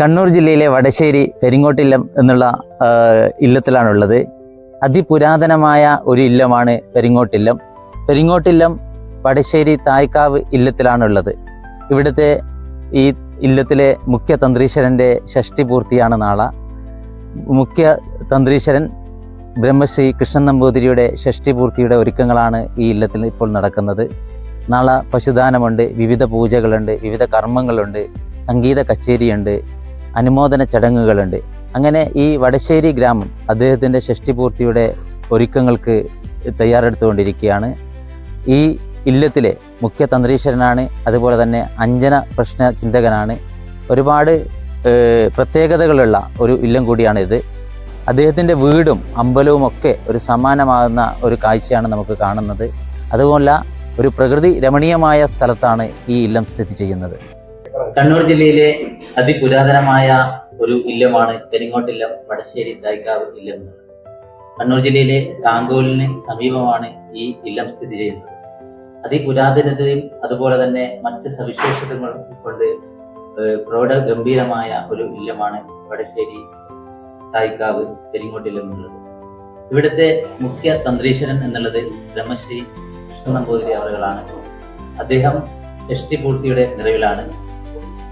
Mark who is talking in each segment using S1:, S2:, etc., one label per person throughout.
S1: കണ്ണൂർ ജില്ലയിലെ വടശ്ശേരി പെരിങ്ങോട്ടില്ലം എന്നുള്ള ഇല്ലത്തിലാണുള്ളത്. അതിപുരാതനമായ ഒരു ഇല്ലമാണ് പെരിങ്ങോട്ടില്ലം. പെരിങ്ങോട്ടില്ലം വടശ്ശേരി തായ്ക്കാവ് ഇല്ലത്തിലാണുള്ളത്. ഇവിടുത്തെ ഈ ഇല്ലത്തിലെ മുഖ്യ തന്ത്രീശ്വരന്റെ ഷഷ്ടി പൂർത്തിയാണ് നാളെ. മുഖ്യ തന്ത്രീശ്വരൻ ബ്രഹ്മശ്രീ കൃഷ്ണൻ നമ്പൂതിരിയുടെ ഷഷ്ടി പൂർത്തിയുടെ ഒരുക്കങ്ങളാണ് ഈ ഇല്ലത്തിൽ ഇപ്പോൾ നടക്കുന്നത്. നാളെ പശുദാനമുണ്ട് വിവിധ പൂജകളുണ്ട് വിവിധ കർമ്മങ്ങളുണ്ട് സംഗീത കച്ചേരിയുണ്ട് അനുമോദന ചടങ്ങുകളുണ്ട്. അങ്ങനെ ഈ വടശ്ശേരി ഗ്രാമം അദ്ദേഹത്തിന്റെ ഷഷ്ടിപൂർത്തിയുടെ ഒരുക്കങ്ങൾക്ക് തയ്യാറെടുത്തുകൊണ്ടിരിക്കുകയാണ്. ഈ ഇല്ലത്തിലെ മുഖ്യ തന്ത്രീശ്വരനാണ് അതുപോലെ തന്നെ അഞ്ജന പ്രശ്ന ചിന്തകനാണ്. ഒരുപാട് പ്രത്യേകതകളുള്ള ഒരു ഇല്ലം കൂടിയാണിത്. അദ്ദേഹത്തിന്റെ വീടും അമ്പലവും ഒക്കെ ഒരു സമാനമാകുന്ന ഒരു കാഴ്ചയാണ് നമുക്ക് കാണുന്നത്. അതുപോലെ ഒരു പ്രകൃതി രമണീയമായ സ്ഥലത്താണ് ഈ ഇല്ലം സ്ഥിതി ചെയ്യുന്നത്. കണ്ണൂർ ജില്ലയിലെ അതിപുരാതനമായ ഒരു ഇല്ലമാണ് പെരിങ്ങോട്ടില്ലം വടശ്ശേരി തായ്ക്കാവ് ഇല്ലം. കണ്ണൂർ ജില്ലയിലെ കാങ്കോലിന് സമീപമാണ് ഈ ഇല്ലം സ്ഥിതി ചെയ്യുന്നത്. അതിപുരാതനതയും അതുപോലെ തന്നെ മറ്റ് സവിശേഷതകളും കൊണ്ട് പ്രൗഢ ഗംഭീരമായ ഒരു ഇല്ലമാണ് വടശ്ശേരി തായ്ക്കാവ് പെരിങ്ങോട്ടില്ലം എന്നുള്ളത്. ഇവിടുത്തെ മുഖ്യ തന്ത്രീശ്വരൻ എന്നുള്ളത് ബ്രഹ്മശ്രീ കൃഷ്ണ നമ്പൂതിരി അവറുകളാണ്. അദ്ദേഹം ഷഷ്ടിപൂർത്തിയുടെ നിറവിലാണ്.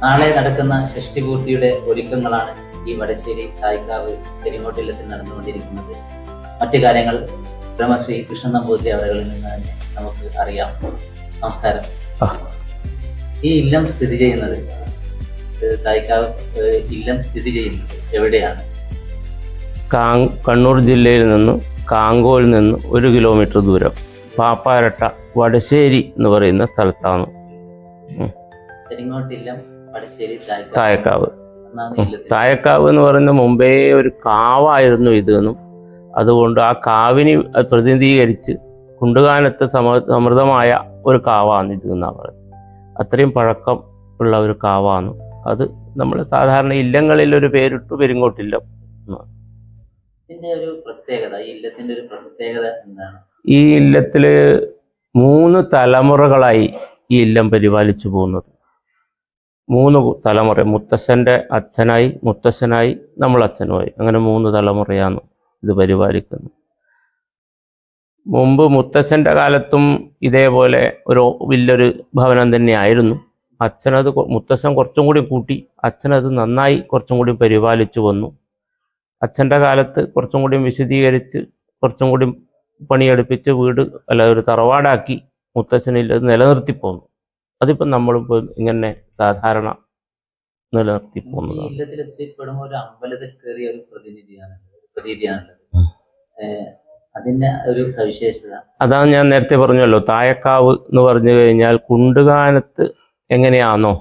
S1: നാളെ നടക്കുന്ന ഷഷ്ടിപൂർത്തിയുടെ ഒരുക്കങ്ങളാണ് ഈ വടശ്ശേരി തായ്ക്കാവ് പെരിങ്ങോട്ടില്ലത്തിൽ നടന്നുകൊണ്ടിരിക്കുന്നത്. മറ്റു കാര്യങ്ങൾ ബ്രഹ്മശ്രീ കൃഷ്ണൻ നമ്പൂതിരി അവരുകളിൽ നിന്ന് തന്നെ നമുക്ക് അറിയാം. നമസ്കാരം. ഈ ഇല്ലം സ്ഥിതി ചെയ്യുന്നത് തായ്ക്കാവ് ഇല്ലം സ്ഥിതി ചെയ്യുന്നത് എവിടെയാണ്?
S2: കണ്ണൂർ ജില്ലയിൽ നിന്നും കാങ്കോയിൽ നിന്ന് ഒരു കിലോമീറ്റർ ദൂരം. പാപ്പാരട്ട വടശ്ശേരി എന്ന് പറയുന്ന സ്ഥലത്താണ്.
S1: പെരിങ്ങോട്ടില്ലം വടശ്ശേരി തായ്ക്കാവ്
S2: തായക്കാവ് എന്ന് പറയുന്ന മുമ്പേ ഒരു കാവായിരുന്നു ഇതെന്നും അതുകൊണ്ട് ആ കാവിനെ പ്രതിനിധീകരിച്ച് കുണ്ടുകാനത്ത് സമ സമൃദ്ധമായ ഒരു കാവാണ് ഇത് എന്നാണ് പറയുന്നത്. അത്രയും പഴക്കം ഉള്ള ഒരു കാവാണ്. അത് നമ്മൾ സാധാരണ ഇല്ലങ്ങളിൽ ഒരു പേരിട്ടു പെരിങ്ങോട്ടില്ലം
S1: ഇതിന്റെ ഒരു പ്രത്യേകത ഈ ഇല്ലത്തിന്റെ ഒരു പ്രത്യേകത എന്താണ്?
S2: ഈ ഇല്ലത്തിൽ മൂന്ന് തലമുറകളായി ഈ ഇല്ലം പരിപാലിച്ചു പോകുന്നത്. മൂന്ന് തലമുറ മുത്തശ്ശന്റെ അച്ഛനായി മുത്തശ്ശനായി നമ്മൾ അച്ഛനുമായി അങ്ങനെ മൂന്ന് തലമുറയാണ് ഇത് പരിപാലിക്കുന്നത്. മുമ്പ് മുത്തശ്ശന്റെ കാലത്തും ഇതേപോലെ ഒരു വലിയൊരു ഭവനം തന്നെയായിരുന്നു. അച്ഛനത് മുത്തശ്ശൻ കുറച്ചും കൂടി കൂട്ടി അച്ഛനത് നന്നായി കുറച്ചും കൂടി പരിപാലിച്ചു വന്നു. അച്ഛന്റെ കാലത്ത് കുറച്ചും കൂടി വിശദീകരിച്ച് കുറച്ചും കൂടി പണിയെടുപ്പിച്ച് വീട് അല്ല ഒരു തറവാടാക്കി മുത്തച്ഛനിൽ അത് നിലനിർത്തി പോന്നു അതിപ്പം നമ്മളിപ്പോൾ ഇങ്ങനെ സാധാരണ നിലനിർത്തി പോകുന്നതാണ്.
S1: ഒരു അമ്പലത്തിൽ കയറിയ ഒരു പ്രതിനിധിയാണ് ഒരു പ്രതീതിയാണുള്ളത്
S2: ഉം.
S1: അതിന്റെ ഒരു സവിശേഷത?
S2: അതാണ് ഞാൻ നേരത്തെ പറഞ്ഞല്ലോ തായക്കാവ് എന്ന് പറഞ്ഞു കഴിഞ്ഞാൽ കുണ്ടുകാനത്ത് എങ്ങനെയാണോ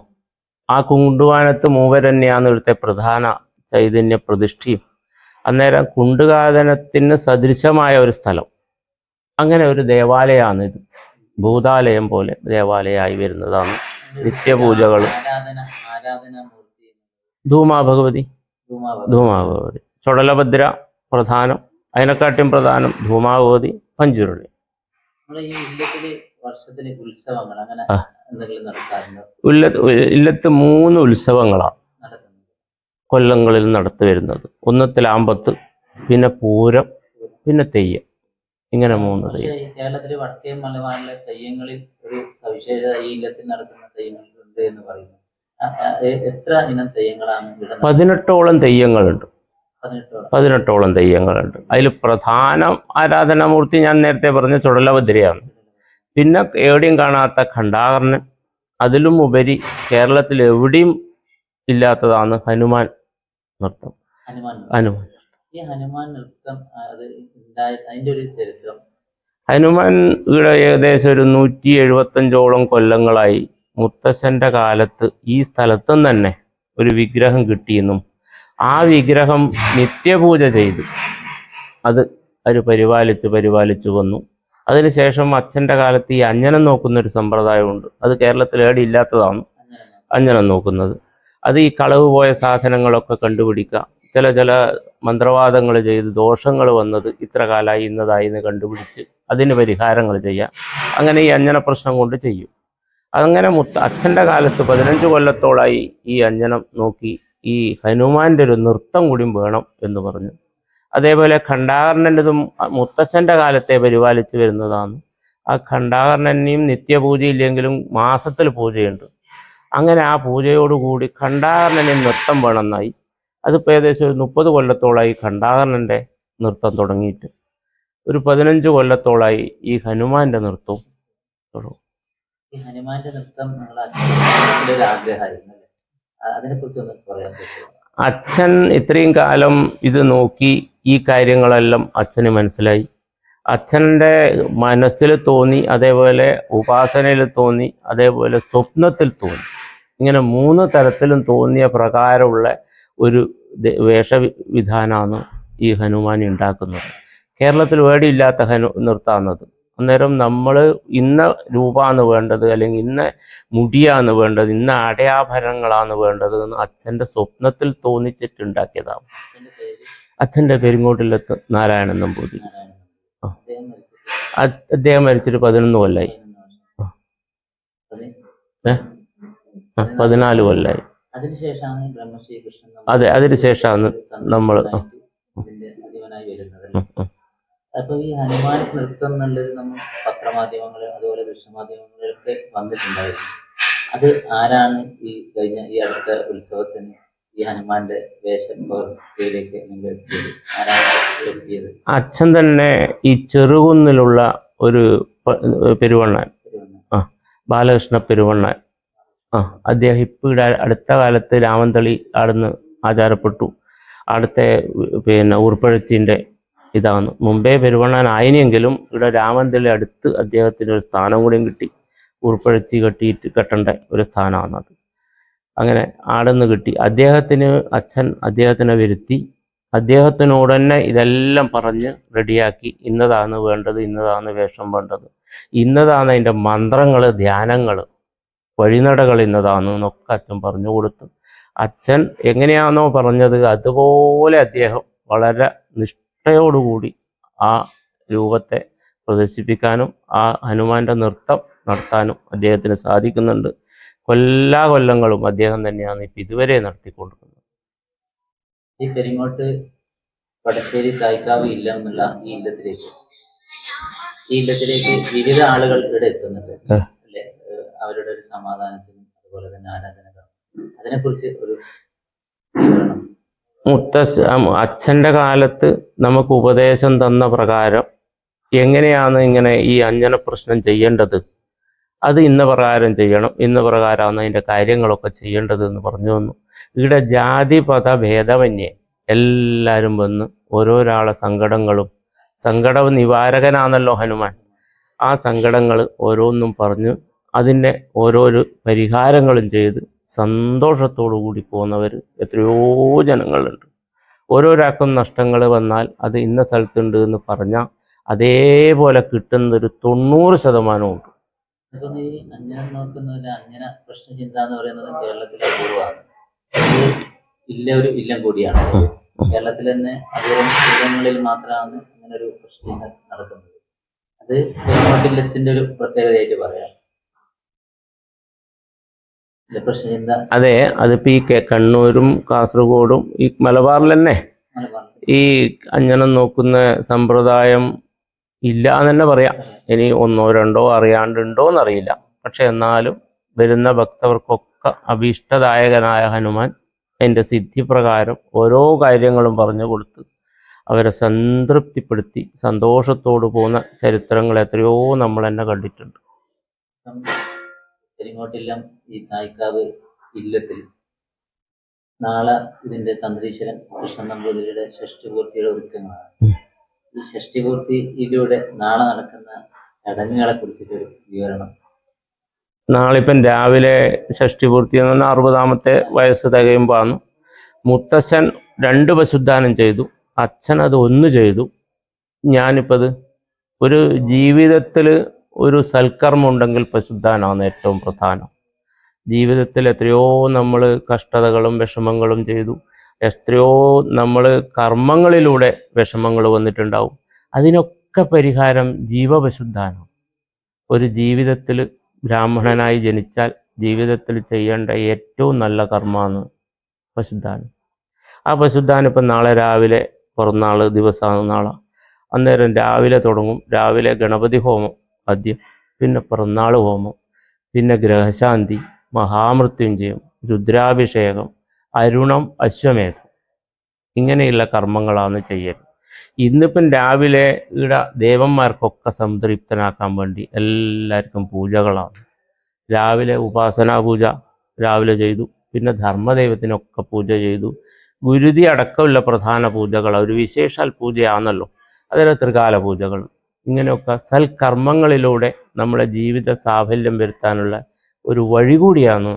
S2: ആ കുണ്ടുകാനത്ത് മൂവരന്നെയാണ് ഇവിടുത്തെ പ്രധാന ചൈതന്യ പ്രതിഷ്ഠയും. അന്നേരം കുണ്ടുകാതനത്തിന് സദൃശമായ ഒരു സ്ഥലം. അങ്ങനെ ഒരു ദേവാലയമാണ് ഇത് ഭൂതാലയം പോലെ ദേവാലയമായി വരുന്നതാണ് നിത്യപൂജകൾ
S1: ആരാധന ആരാധന മൂർത്തി
S2: ധൂമാ ഭഗവതി
S1: ധൂമാവതി.
S2: ധൂമാ ഭഗവതി ചുടലഭദ്ര പ്രധാനം. അതിനെക്കാട്ടും പ്രധാനം ധൂമാ ഭഗവതി പഞ്ചുരുളി ഇല്ലത്ത് മൂന്ന് ഉത്സവങ്ങളാണ് കൊല്ലങ്ങളിൽ നടത്തി വരുന്നത്. ഒന്ന് തിലാമ്പത്ത് പിന്നെ പൂരം പിന്നെ തെയ്യം. ഇങ്ങനെ മൂന്ന് തെയ്യം.
S1: ഈ വടക്കേ മലബാറിലെ തെയ്യങ്ങളിൽ ഒരു സവിശേഷത ഈ ഇല്ലത്തിൽ നടക്കുന്ന തെയ്യങ്ങളിൽ എന്ന് പറയുന്നു. എത്ര ഇനം തെയ്യങ്ങളാണ്?
S2: പതിനെട്ടോളം തെയ്യങ്ങളുണ്ട്.
S1: പതിനെട്ടോളം.
S2: പതിനെട്ടോളം തെയ്യങ്ങളുണ്ട്. അതിൽ പ്രധാന ആരാധനാമൂർത്തി ഞാൻ നേരത്തെ പറഞ്ഞ ചുടലഭദ്രയാണ്. പിന്നെ എവിടെയും കാണാത്ത ഖണ്ഡാകർണൻ. അതിലും ഉപരി കേരളത്തിൽ എവിടെയും ഇല്ലാത്തതാണ് ഹനുമാൻ നൃത്തം.
S1: ഹനുമാൻ
S2: ഹനുമാൻ
S1: ഈ ഹനുമാൻ നൃത്തം അത് ഉണ്ടായ അതിന്റെ ഒരു ചരിത്രം.
S2: ഹനുമാൻ ഇവിടെ ഏകദേശം ഒരു നൂറ്റി എഴുപത്തഞ്ചോളം കൊല്ലങ്ങളായി മുത്തശ്ശന്റെ കാലത്ത് ഈ സ്ഥലത്തും തന്നെ ഒരു വിഗ്രഹം കിട്ടിയെന്നും ആ വിഗ്രഹം നിത്യപൂജ ചെയ്തു. അത് അവർ പരിപാലിച്ച് പരിപാലിച്ചു വന്നു. അതിനുശേഷം അച്ഛന്റെ കാലത്ത് ഈ അഞ്ഞനം നോക്കുന്ന ഒരു സമ്പ്രദായമുണ്ട്. അത് കേരളത്തിൽ
S1: ഏടിയില്ലാത്തതാണ്
S2: അഞ്ജനം നോക്കുന്നത്. അത് ഈ കളവ് പോയ സാധനങ്ങളൊക്കെ കണ്ടുപിടിക്കുക. ചില ചില മന്ത്രവാദങ്ങൾ ചെയ്ത് ദോഷങ്ങൾ വന്നത് ഇത്ര കാലമായി ഇന്നതായി എന്ന് കണ്ടുപിടിച്ച് അതിന് പരിഹാരങ്ങൾ ചെയ്യുക അങ്ങനെ ഈ അഞ്ജന പ്രശ്നം കൊണ്ട് ചെയ്യും. അങ്ങനെ മുത്ത അച്ഛന്റെ കാലത്ത് പതിനഞ്ച് കൊല്ലത്തോളായി ഈ അഞ്ജനം നോക്കി ഈ ഹനുമാന്റെ ഒരു നൃത്തം കൂടി വേണം എന്ന് പറഞ്ഞു. അതേപോലെ ഖണ്ഡാകർണന്റെതും മുത്തച്ഛന്റെ കാലത്തെ പരിപാലിച്ച് വരുന്നതാണ്. ആ ഖണ്ഡാകർണനെയും നിത്യപൂജയില്ലെങ്കിലും മാസത്തിൽ പൂജയുണ്ട്. അങ്ങനെ ആ പൂജയോടുകൂടി ഖണ്ഡാകർണനെ നൃത്തം വേണമെന്നായി. അതിപ്പോൾ ഏകദേശം ഒരു മുപ്പത് കൊല്ലത്തോളമായി ഖണ്ഡാകർണന്റെ നൃത്തം തുടങ്ങിയിട്ട്. ഒരു പതിനഞ്ച് കൊല്ലത്തോളമായി ഈ ഹനുമാന്റെ നൃത്തവും തുടങ്ങും.
S1: ഈ ഹനുമാന്റെ നൃത്തം ആഗ്രഹമായിരുന്നു പറയാൻ
S2: അച്ഛൻ ഇത്രയും കാലം ഇത് നോക്കി ഈ കാര്യങ്ങളെല്ലാം അച്ഛന് മനസ്സിലായി. അച്ഛന്റെ മനസ്സിൽ തോന്നി അതേപോലെ ഉപാസനയിൽ തോന്നി അതേപോലെ സ്വപ്നത്തിൽ തോന്നി. ഇങ്ങനെ മൂന്ന് തരത്തിലും തോന്നിയ പ്രകാരമുള്ള ഒരു വേഷവിധാനമാണ് ഈ ഹനുമാൻ ഉണ്ടാക്കുന്നത്. കേരളത്തിൽ വേടിയില്ലാത്ത ഹനു നിർത്താവുന്നത് അന്നേരം നമ്മൾ ഇന്ന രൂപമാണ് വേണ്ടത് അല്ലെങ്കിൽ ഇന്ന മുടിയാണ് വേണ്ടത് ഇന്ന അടയാഭരണങ്ങളാണ് വേണ്ടത് എന്ന് അച്ഛന്റെ സ്വപ്നത്തിൽ തോന്നിച്ചിട്ടുണ്ടാക്കിയതാണ്
S1: അച്ഛന്റെ
S2: പെരിങ്ങോട്ടിലെത്ത് നാരായണൻ നമ്പൂതിരി.
S1: അദ്ദേഹം മരിച്ചിട്ട്
S2: പതിനൊന്ന് കൊല്ലായി.
S1: പതിനൊന്ന് വർഷം. പതി-
S2: ഏ? ആ, പതിനാല് കൊല്ലായി. അതെ, അതിനുശേഷമാണ് നമ്മൾ.
S1: അപ്പൊ ഈ ഹനുമാൻ നൃത്തം എന്നുള്ളത് നമ്മൾ പത്രമാധ്യമങ്ങളിൽ അതുപോലെ ദൃശ്യമാധ്യമങ്ങളിലൊക്കെ വന്നിട്ടുണ്ടായിരുന്നു. അത് ആരാണ് ഈ കഴിഞ്ഞ ഈ അടുത്ത ഉത്സവത്തിന് ഈ ഹനുമാന്റെ വേഷത്തിലേക്ക് നിങ്ങൾ എത്തിയത്? ആരാണ് എത്തിയത്?
S2: അച്ഛൻ തന്നെ ഈ ചെറുകുന്നിലുള്ള ഒരു പെരുവണ്ണൻ.
S1: തിരുവനന്തപുരം
S2: ബാലകൃഷ്ണ പെരുവണ്ണാൻ. ആ അദ്ദേഹം ഇപ്പോൾ ഇവിടെ അടുത്ത കാലത്ത് രാമന്തളി ആടുന്ന് ആചാരപ്പെട്ടു. അവിടുത്തെ പിന്നെ ഉൾപ്പഴച്ചിന്റെ ഇതാണ് മുമ്പേ പെരുവണ്ണനായനെങ്കിലും ഇവിടെ രാമന്തളി അടുത്ത് അദ്ദേഹത്തിന് ഒരു സ്ഥാനം കൂടിയും കിട്ടി. ഉൾപ്പഴച്ചി കെട്ടിയിട്ട് കെട്ടേണ്ട ഒരു സ്ഥാനമാണത് അങ്ങനെ ആടുന്ന് കിട്ടി. അദ്ദേഹത്തിന് അച്ഛൻ അദ്ദേഹത്തിനെ വരുത്തി. അദ്ദേഹത്തിനോട് തന്നെ ഇതെല്ലാം പറഞ്ഞ് റെഡിയാക്കി. ഇന്നതാണ് വേണ്ടത് ഇന്നതാണ് വേഷം വേണ്ടത്. ഇന്നതാണ് അതിന്റെ മന്ത്രങ്ങൾ ധ്യാനങ്ങൾ വഴിനടകൾ ഇന്നതാണ് എന്നൊക്കെ അച്ഛൻ പറഞ്ഞു കൊടുത്തു. അച്ഛൻ എങ്ങനെയാണോ പറഞ്ഞത് അതുപോലെ അദ്ദേഹം വളരെ നിഷ്ഠയോടുകൂടി ആ രൂപത്തെ പ്രദർശിപ്പിക്കാനും ആ ഹനുമാന്റെ നൃത്തം നടത്താനും അദ്ദേഹത്തിന് സാധിക്കുന്നുണ്ട്. കൊല്ലാ കൊല്ലങ്ങളും അദ്ദേഹം തന്നെയാണ് ഇപ്പം ഇതുവരെ നടത്തിക്കൊണ്ടിരിക്കുന്നത്.
S1: ഈ പെരിങ്ങോട്ട് വടശ്ശേരി തായ്ക്കാവ് ഇല്ല എന്നുള്ള ഈ ഇല്ലത്തിലേക്ക്. ഈ ഇല്ലത്തിലേക്ക് വിവിധ ആളുകൾ ഇവിടെ എത്തുന്നുണ്ട്. അവരുടെ ഒരു സമാധാനത്തിനും അതുപോലെ തന്നെ ആരാധനകൾ. അതിനെക്കുറിച്ച് ഒരു വിവരണം.
S2: അച്ഛന്റെ കാലത്ത് നമുക്ക് ഉപദേശം തന്ന പ്രകാരം എങ്ങനെയാണ് ഇങ്ങനെ ഈ അഞ്ജന പ്രശ്നം ചെയ്യേണ്ടത്? അത് ഇന്ന പ്രകാരം ചെയ്യണം ഇന്ന പ്രകാരമാണ് അതിന്റെ കാര്യങ്ങളൊക്കെ ചെയ്യേണ്ടത് എന്ന് പറഞ്ഞു തന്നു ഇവിടെ ജാതിപഥ ഭേദമന്യേ എല്ലാവരും വന്ന് ഓരോരാളെ സങ്കടങ്ങളും സങ്കട നിവാരകനാണല്ലോ ഹനുമാൻ. ആ സങ്കടങ്ങൾ ഓരോന്നും പറഞ്ഞ് അതിന്റെ ഓരോരോ പരിഹാരങ്ങളും ചെയ്ത് സന്തോഷത്തോടു കൂടി പോകുന്നവർ എത്രയോ ജനങ്ങളുണ്ട്. ഓരോരാൾക്കും നഷ്ടങ്ങൾ വന്നാൽ അത് ഇന്ന സ്ഥലത്തുണ്ട് എന്ന് പറഞ്ഞാൽ അതേപോലെ കിട്ടുന്നൊരു തൊണ്ണൂറ് ശതമാനവും ഉണ്ട്.
S1: ഈ അഞ്ജനം അഞ്ജന പ്രശ്നചിന്ത എന്ന് പറയുന്നത് അപൂർവമാണ്. ഇത് ഇല്ല ഒരു ഇല്ലം കൂടിയാണ്. കേരളത്തിൽ തന്നെ അപൂർവം ഇല്ലങ്ങളിൽ മാത്രമാണ് അങ്ങനെ ഒരു പ്രശ്നചിന്ത നടക്കുന്നത്. അത് പെരുമാട്ടില്ലത്തിന്റെ ഒരു പ്രത്യേകതയായിട്ട് പറയാം.
S2: അതെ അതിപ്പോ ഈ കണ്ണൂരും കാസർഗോഡും ഈ മലബാറിൽ. തന്നെ ഈ അങ്ങനെ നോക്കുന്ന സമ്പ്രദായം ഇല്ല എന്ന് തന്നെ പറയാം. ഇനി ഒന്നോ രണ്ടോ അറിയാണ്ടുണ്ടോ എന്നറിയില്ല പക്ഷെ എന്നാലും വരുന്ന ഭക്തവർക്കൊക്കെ അഭീഷ്ടദായകനായ ഹനുമാൻ അതിന്റെ സിദ്ധിപ്രകാരം ഓരോ കാര്യങ്ങളും പറഞ്ഞു കൊടുത്ത് അവരെ സംതൃപ്തിപ്പെടുത്തി സന്തോഷത്തോട് പോകുന്ന ചരിത്രങ്ങൾ എത്രയോ നമ്മൾ തന്നെ കണ്ടിട്ടുണ്ട്.
S1: പെരിങ്ങോട്ടില്ലം ഈ നായിക്കാവ് ഇല്ലത്തിൽ. നാളെ ഇതിന്റെ തന്ത്രീശ്വരൻ കൃഷ്ണൻ നമ്പൂതിരിയുടെ ഷഷ്ടിപൂർത്തിയുടെ ഒരുക്കങ്ങളാണ്. ഈ ഷഷ്ടിപൂർത്തിയിലൂടെ നാളെ നടക്കുന്ന ചടങ്ങുകളെ കുറിച്ചിട്ടൊരു വിവരണം.
S2: നാളിപ്പം രാവിലെ ഷഷ്ടി പൂർത്തി എന്ന് പറഞ്ഞാൽ അറുപതാമത്തെ വയസ്സ് തികയുമ്പോഴാണ്. മുത്തച്ഛൻ രണ്ട് പശുദ്ധാനം ചെയ്തു. അച്ഛൻ അത് ഒന്ന് ചെയ്തു. ഞാനിപ്പോൾ അത് ഒരു ജീവിതത്തിൽ ഒരു സൽക്കർമ്മം ഉണ്ടെങ്കിൽ ഏറ്റവും പ്രധാനം. ജീവിതത്തിൽ എത്രയോ നമ്മൾ കഷ്ടതകളും വിഷമങ്ങളും ചെയ്തു. എത്രയോ നമ്മൾ കർമ്മങ്ങളിലൂടെ വിഷമങ്ങൾ വന്നിട്ടുണ്ടാവും. അതിനൊക്കെ പരിഹാരം ജീവപശുദ്ധാനം ഒരു ജീവിതത്തിൽ ബ്രാഹ്മണനായി ജനിച്ചാൽ ജീവിതത്തിൽ ചെയ്യേണ്ട ഏറ്റവും നല്ല കർമ്മമാണ് പശുദ്ധാനം ആ പശുദ്ധാനം ഇപ്പം നാളെ രാവിലെ പിറന്നാൾ ദിവസമാണ് നാളെ. അന്നേരം രാവിലെ തുടങ്ങും. രാവിലെ ഗണപതി ഹോമം. ആദ്യം. പിന്നെ പിറന്നാൾ ഹോമം. പിന്നെ ഗ്രഹശാന്തി മഹാമൃത്യുഞ്ജയം രുദ്രാഭിഷേകം അരുണം അശ്വമേധം. ഇങ്ങനെയുള്ള കർമ്മങ്ങളാണ് ചെയ്യൽ. ഇന്നിപ്പം രാവിലെ ഇവിടെ ദേവന്മാർക്കൊക്കെ സംതൃപ്തനാക്കാൻ വേണ്ടി എല്ലാവർക്കും പൂജകളാണ്. രാവിലെ ഉപാസനാ പൂജ രാവിലെ ചെയ്തു. പിന്നെ ധർമ്മദൈവത്തിനൊക്കെ പൂജ ചെയ്തു. ഗുരുതി അടക്കമുള്ള പ്രധാന പൂജകൾ ഒരു വിശേഷാൽ പൂജയാണല്ലോ. അതിലെ ത്രികാല പൂജകൾ. ഇങ്ങനെയൊക്കെ സൽക്കർമ്മങ്ങളിലൂടെ നമ്മുടെ ജീവിത സാഫല്യം വരുത്താനുള്ള ഒരു വഴി കൂടിയാണ്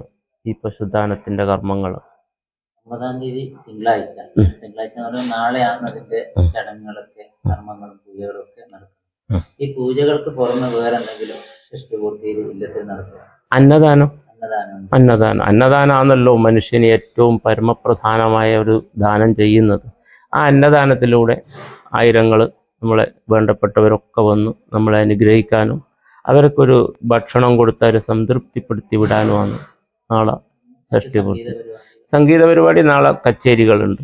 S2: ഈ പശുദാനത്തിന്റെ കർമ്മങ്ങൾ.
S1: ഒമ്പതാം തീയതി തിങ്കളാഴ്ച. തിങ്കളാഴ്ച എന്ന് പറയുമ്പോൾ നാളെയാണ് അതിന്റെ ചടങ്ങുകളൊക്കെ കർമ്മങ്ങളും പൂജകളും ഒക്കെ നടക്കുന്നത് ഈ പൂജകൾക്ക് പുറമെ വേറെ എന്തെങ്കിലും സൃഷ്ടിപൂർത്തിയിൽ ഇല്ലത്തിൽ നടക്കുക?
S2: അന്നദാനം.
S1: അന്നദാനം.
S2: അന്നദാനാണല്ലോ മനുഷ്യന് ഏറ്റവും പരമപ്രധാനമായ ഒരു ദാനം ചെയ്യുന്നത്. ആ അന്നദാനത്തിലൂടെ ആയിരങ്ങൾ നമ്മളെ വേണ്ടപ്പെട്ടവരൊക്കെ വന്നു നമ്മളെ അനുഗ്രഹിക്കാനും അവർക്കൊരു ഭക്ഷണം കൊടുത്ത് അവരെ സംതൃപ്തിപ്പെടുത്തി വിടാനുമാണ് നാളെ ഷഷ്ടിപൂർത്തി
S1: സംഗീത പരിപാടി.
S2: സംഗീത പരിപാടി നാളെ കച്ചേരികളുണ്ട്.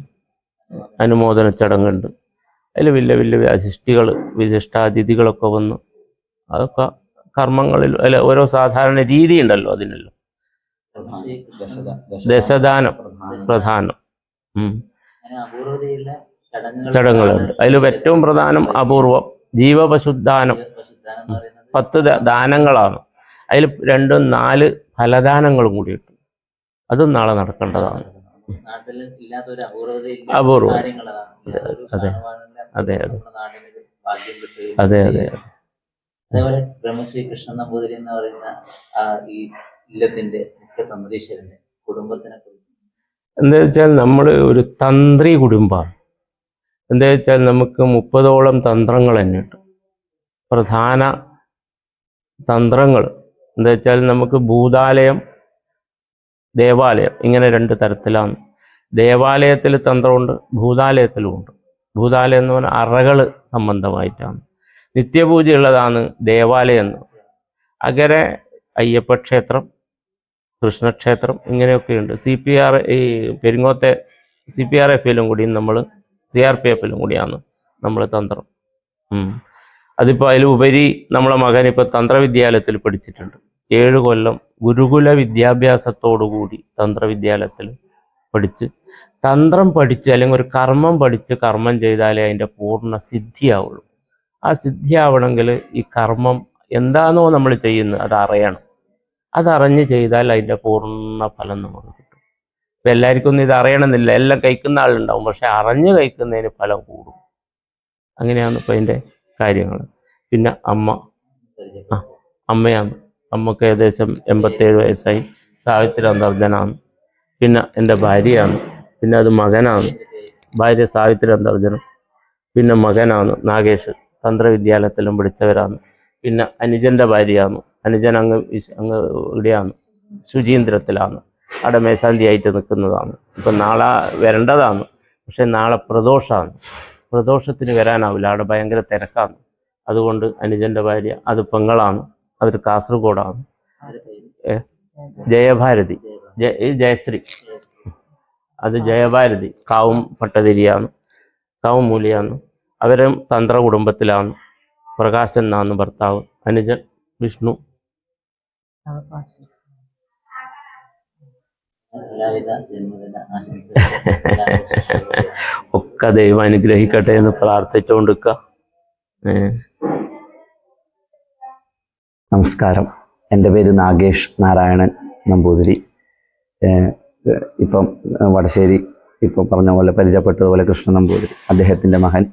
S2: അനുമോദന ചടങ്ങുണ്ട്. അതിൽ വലിയ വലിയ വിശിഷ്ടികൾ വിശിഷ്ടാതിഥികളൊക്കെ വന്നു. അതൊക്കെ കർമ്മങ്ങളിൽ അല്ല ഓരോ സാധാരണ രീതി ഉണ്ടല്ലോ അതിനല്ലോ ദശദാനം പ്രധാനം. ചടങ്ങുകളുണ്ട്. അതിൽ ഏറ്റവും പ്രധാനം അപൂർവം
S1: ജീവപശുദ്ധാനം.
S2: പത്ത് ദാനങ്ങളാണ്. അതിൽ രണ്ടും നാല് ഫലദാനങ്ങളും കൂടിയിട്ട് അതും നാളെ നടക്കേണ്ടതാണ്. അപൂർവം. അതെ. അതെ, അതെ. അതെ. അതെ
S1: അതേപോലെ ബ്രഹ്മശ്രീ കൃഷ്ണൻ നമ്പൂതിരി എന്ന് പറയുന്ന ആ ഈ ഇല്ലത്തിന്റെ മുഖ്യ തന്ത്രീശ്വരന്റെ കുടുംബത്തിനെ കുറിച്ച്.
S2: എന്താ വെച്ചാൽ നമ്മൾ ഒരു തന്ത്രി കുടുംബമാണ്. എന്താ വെച്ചാൽ നമുക്ക് മുപ്പതോളം തന്ത്രങ്ങൾ തന്നെ ഉണ്ട് പ്രധാന തന്ത്രങ്ങൾ എന്താ വെച്ചാൽ നമുക്ക് ഭൂതാലയം ദേവാലയം ഇങ്ങനെ രണ്ട് തരത്തിലാണ്. ദേവാലയത്തിൽ തന്ത്രമുണ്ട് ഭൂതാലയത്തിലുമുണ്ട്. ഭൂതാലയം എന്ന് പറഞ്ഞാൽ അറകൾ സംബന്ധമായിട്ടാണ്. നിത്യപൂജയുള്ളതാണ് ദേവാലയം എന്ന് അങ്ങനെ അയ്യപ്പ ക്ഷേത്രം കൃഷ്ണക്ഷേത്രം ഇങ്ങനെയൊക്കെയുണ്ട്. സി പി ആർ ഈ പെരിങ്ങോത്തെ സി പി ആർ എഫിലും കൂടി നമ്മൾ സി ആർ പി എഫിലും കൂടിയാണ് നമ്മൾ തന്ത്രം. അതിപ്പോൾ അതിലുപരി നമ്മളെ മകൻ ഇപ്പോൾ തന്ത്രവിദ്യാലയത്തിൽ പഠിച്ചിട്ടുണ്ട്. ഏഴ് കൊല്ലം ഗുരുകുല വിദ്യാഭ്യാസത്തോടുകൂടി തന്ത്രവിദ്യാലയത്തിൽ പഠിച്ച് തന്ത്രം പഠിച്ച് അല്ലെങ്കിൽ ഒരു കർമ്മം പഠിച്ച് കർമ്മം ചെയ്താലേ അതിന്റെ പൂർണ സിദ്ധിയാവുള്ളൂ. ആ സിദ്ധിയാവണമെങ്കിൽ ഈ കർമ്മം എന്താണോ നമ്മൾ ചെയ്യുന്നത് അത് അറിയണം. അതറിഞ്ഞ് ചെയ്താൽ അതിന്റെ പൂർണ ഫലം നമുക്ക് എല്ലാവർക്കും ഒന്നും ഇത് അറിയണമെന്നില്ല. എല്ലാം കഴിക്കുന്ന ആളുണ്ടാവും. പക്ഷെ അറിഞ്ഞ് കഴിക്കുന്നതിന് ഫലം കൂടും. അങ്ങനെയാണ് ഇപ്പം അതിന്റെ കാര്യങ്ങൾ. പിന്നെ അമ്മ.
S1: ആ
S2: അമ്മയാണ്. അമ്മയ്ക്ക് ഏകദേശം എൺപത്തേഴ് വയസ്സായി. സാവിത്രി അന്തർജനാണ്. പിന്നെ എന്റെ ഭാര്യയാണ്. പിന്നെ അത് മകനാണ്. ഭാര്യ സാവിത്രി അന്തർജനം. പിന്നെ മകനാണ്. നാഗേഷ് തന്ത്രവിദ്യാലയത്തിലും പഠിച്ചവരാണ്. പിന്നെ അനുജന്റെ ഭാര്യയാണ്. അനുജൻ അങ്ങ് അങ്ങ് ഇവിടെയാണ്. ശുചീന്ദ്രത്തിലാണ്. അവിടെ മേശാന്തിയായിട്ട് നിൽക്കുന്നതാണ്. ഇപ്പം നാളെ വരേണ്ടതാണ്. പക്ഷെ നാളെ പ്രദോഷമാണ് പ്രദോഷത്തിന് വരാനാവില്ല. അവിടെ ഭയങ്കര തിരക്കാണ്. അതുകൊണ്ട് അനുജന്റെ ഭാര്യ അത് പെങ്ങളാണ്. അവർ കാസർഗോഡാണ്. ജയഭാരതി. ജയ ജയശ്രീ. അത് ജയഭാരതി. കാവും പട്ടതിരിയാണ്. കാവും മൂലിയാണ്. അവരും തന്ത്ര കുടുംബത്തിലാണ് പ്രകാശൻ എന്നാണ് ഭർത്താവ്. അനുജൻ വിഷ്ണു. ഒക്കെ ദൈവം അനുഗ്രഹിക്കട്ടെ എന്ന് പ്രാർത്ഥിച്ചുകൊണ്ടിരിക്കുക
S3: നമസ്കാരം. എന്റെ പേര് നാഗേഷ് നാരായണൻ നമ്പൂതിരി. ഇപ്പം വടശ്ശേരി ഇപ്പം പറഞ്ഞ പോലെ പരിചയപ്പെട്ടതുപോലെ കൃഷ്ണൻ നമ്പൂതിരി. അദ്ദേഹത്തിന്റെ മകൻ.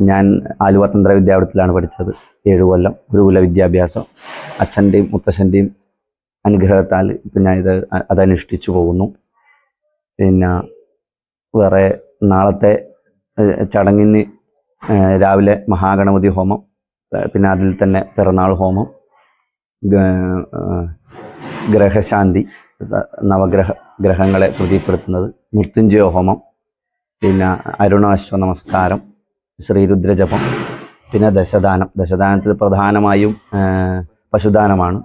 S3: ഞാൻ ആലുവ തന്ത്ര വിദ്യാപീഠത്തിലാണ് പഠിച്ചത്. ഏഴു കൊല്ലം ഗുരുകുല വിദ്യാഭ്യാസം. അച്ഛന്റെയും മുത്തശ്ശന്റെയും അനുഗ്രഹത്താൽ ഇപ്പം ഞാൻ ഇത് അതനുഷ്ഠിച്ചു പോകുന്നു. പിന്നെ വേറെ നാളത്തെ ചടങ്ങിന് രാവിലെ മഹാഗണപതി ഹോമം പിന്നെ അതിൽ തന്നെ പിറന്നാൾ ഹോമം ഗ്രഹശാന്തി നവഗ്രഹ ഗ്രഹങ്ങളെ പ്രതിപ്പെടുത്തുന്നത് മൃത്യുഞ്ജയ ഹോമം പിന്നെ അരുണാശ്വ നമസ്കാരം ശ്രീരുദ്രജപം പിന്നെ ദശദാനം. ദശദാനത്തിൽ പ്രധാനമായും പശുദാനമാണ്.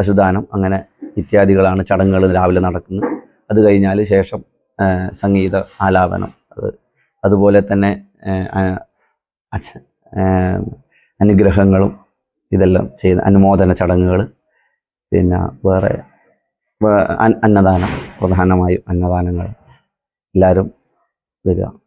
S3: പശുദാനം അങ്ങനെ ഇത്യാദികളാണ് ചടങ്ങുകൾ രാവിലെ നടക്കുന്നത്. അത് കഴിഞ്ഞാൽ ശേഷം സംഗീത ആലാപനം. അത് അതുപോലെ തന്നെ ആ, ആ, അച്ഛ ആ, അനുഗ്രഹങ്ങളും ഇതെല്ലാം ചെയ്യുന്ന അനുമോദന ചടങ്ങുകൾ. പിന്നെ വേറെ അന്നദാനം പ്രധാനമായും അന്നദാനങ്ങൾ. എല്ലാവരും വരിക.